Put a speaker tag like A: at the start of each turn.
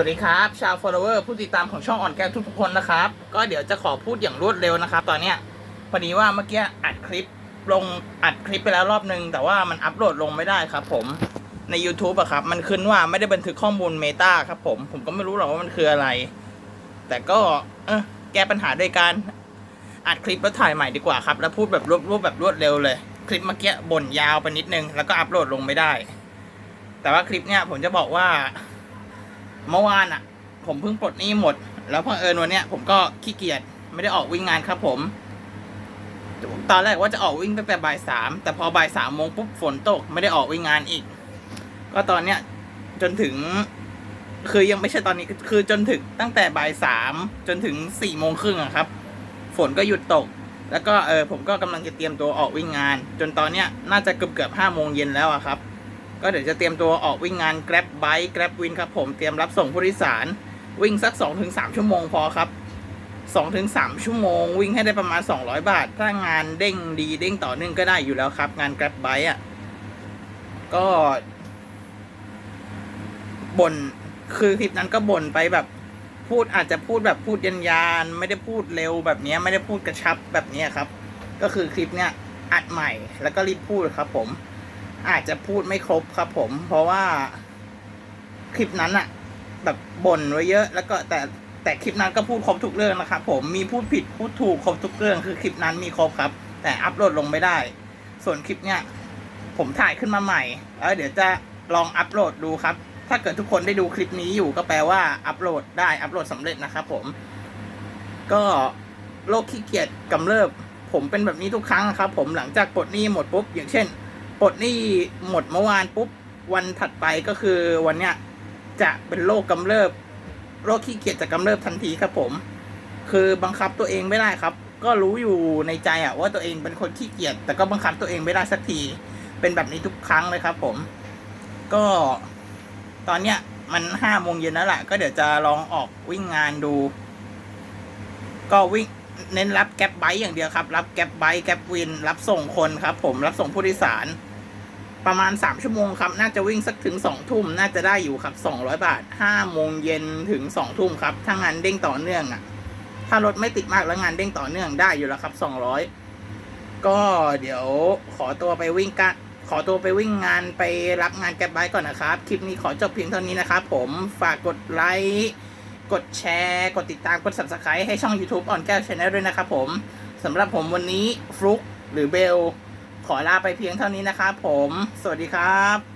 A: วัสดีครับ ชาว follower ผู้ติดตามของช่องอ่อนแก้วทุกๆคนนะครับ ก็เดี๋ยวจะขอพูดอย่างรวดเร็วนะครับ ตอนเนี้ยพอดีว่าเมื่อกี้อัดคลิปลงอัดคลิปไปแล้วรอบนึง แต่ว่ามันอัปโหลดลงไม่ได้ครับ ผมใน YouTube อะครับ มันขึ้นว่าไม่ได้บันทึกข้อมูล Meta ครับ ผมผมก็ไม่รู้หรอกว่ามันคืออะไร แต่ก็เออแก้ปัญหาด้วยการอัดคลิปแล้วถ่ายใหม่ดีกว่าครับแล้วพูดแบบรวบรวบแบบรวดเร็วเลย คลิปเมื่อกี้บ่นยาวไปนิดนึงแล้วก็อัปโหลดลงไม่ได้ แต่ว่าคลิปเนี้ยผมจะบอกว่า เมื่อวานอะ ผมเพิ่งปลดหนี้หมด แล้วพอเอิญวันเนี้ยผมก็ขี้เกียจไม่ได้ออกวิ่งงานครับผม ตอนแรกว่าจะออกวิ่งตั้งแต่บ่ายสามแต่พอบ่ายสามโมงปุ๊บฝนตกไม่ได้ออกวิ่งงานอีก ก็ตอนเนี้ยจนถึง คือยังไม่ใช่ตอนนี้คือจนถึงตั้งแต่บ่ายสามจนถึงสี่โมงครึ่งอะครับ ฝนก็หยุดตก แล้วก็เออผมก็กำลังจะเตรียมตัวออกวิ่งงาน จนตอนเนี้ยน่าจะเกือบเกือบห้าโมงเย็นแล้วอะครับ ก็เดี๋ยวจะเตรียมตัวออกวิ่งงาน Grab Bike Grab Win ครับผมเตรียมรับส่งผู้โดยสาร วิ่งสัก 2-3 ชั่วโมงพอครับ 2-3 ชั่วโมง วิ่งให้ได้ประมาณ 200 บาท ถ้างานเด้งดีเด้งต่อเนื่องก็ได้อยู่แล้วครับ งาน Grab Bike อะก็บ่นคือคลิปนั้นก็บ่นไปแบบพูดอาจจะพูดแบบพูดยันยาน ไม่ได้พูดเร็วแบบนี้ไม่ได้พูดกระชับแบบนี้ครับ ก็คือคลิปเนี้ยอัดใหม่แล้วก็รีบพูดครับผม อาจจะพูดไม่ครบครับผม เพราะว่าคลิปนั้นอะแบบบ่นไว้เยอะ แล้วก็แต่แต่คลิปนั้นก็พูดครบทุกเรื่องนะครับผมมีพูดผิดพูดถูกครบทุกเรื่องคือคลิปนั้นมีครบครับ แต่อัปโหลดลงไม่ได้ ส่วนคลิปเนี้ยผมถ่ายขึ้นมาใหม่แล้วเดี๋ยวจะลองอัปโหลดดูครับ ถ้าเกิดทุกคนได้ดูคลิปนี้อยู่ก็แปลว่าอัปโหลดได้อัปโหลดสำเร็จนะครับผมก็โรคขี้เกียจกำเริบ ผมเป็นแบบนี้ทุกครั้งครับ ผมหลังจากปลดหนี้หมดปุ๊บอย่างเช่น ปลดหนี้หมดเมื่อวานปุ๊บวันถัดไปก็คือวันเนี้ยจะเป็นโรคกำเริบโรคขี้เกียจจะกำเริบทันทีครับผม คือบังคับตัวเองไม่ได้ครับ ก็รู้อยู่ในใจอะว่าตัวเองเป็นคนขี้เกียจแต่ก็บังคับตัวเองไม่ได้สักที เป็นแบบนี้ทุกครั้งเลยครับผม ก็ตอนเนี้ยมันห้าโมงเย็นแล้วแหละก็เดี๋ยวจะลองออกวิ่งงานดู ก็วิ่งเน้นรับแก๊ปไบค์อย่างเดียวครับ รับแก๊ปไบค์แก๊ปวิน รับส่งคนครับ ผมรับส่งผู้โดยสาร ประมาณสามชั่วโมงครับ น่าจะวิ่งสักถึงสองทุ่ม น่าจะได้อยู่ครับสองร้อยบาทห้าโมงเย็นถึงสองทุ่มครับ ถ้างานเด้งต่อเนื่องอะ ถ้ารถไม่ติดมากแล้วงานเด้งต่อเนื่องได้อยู่แล้วครับสองร้อยก็เดี๋ยวขอตัวไปวิ่งกันขอตัวไปวิ่งงานไปรับงานแก๊ปไบก่อนนะครับ คลิปนี้ขอจบเพียงเท่านี้นะครับผม ฝากกดไลค์ กดแชร์ กดติดตาม กด subscribe ให้ช่อง YouTube อ่อนแก้วชาแนลด้วยนะครับผม สำหรับผมวันนี้ฟลุกหรือเบล ขอลาไปเพียงเท่านี้นะครับผม สวัสดีครับ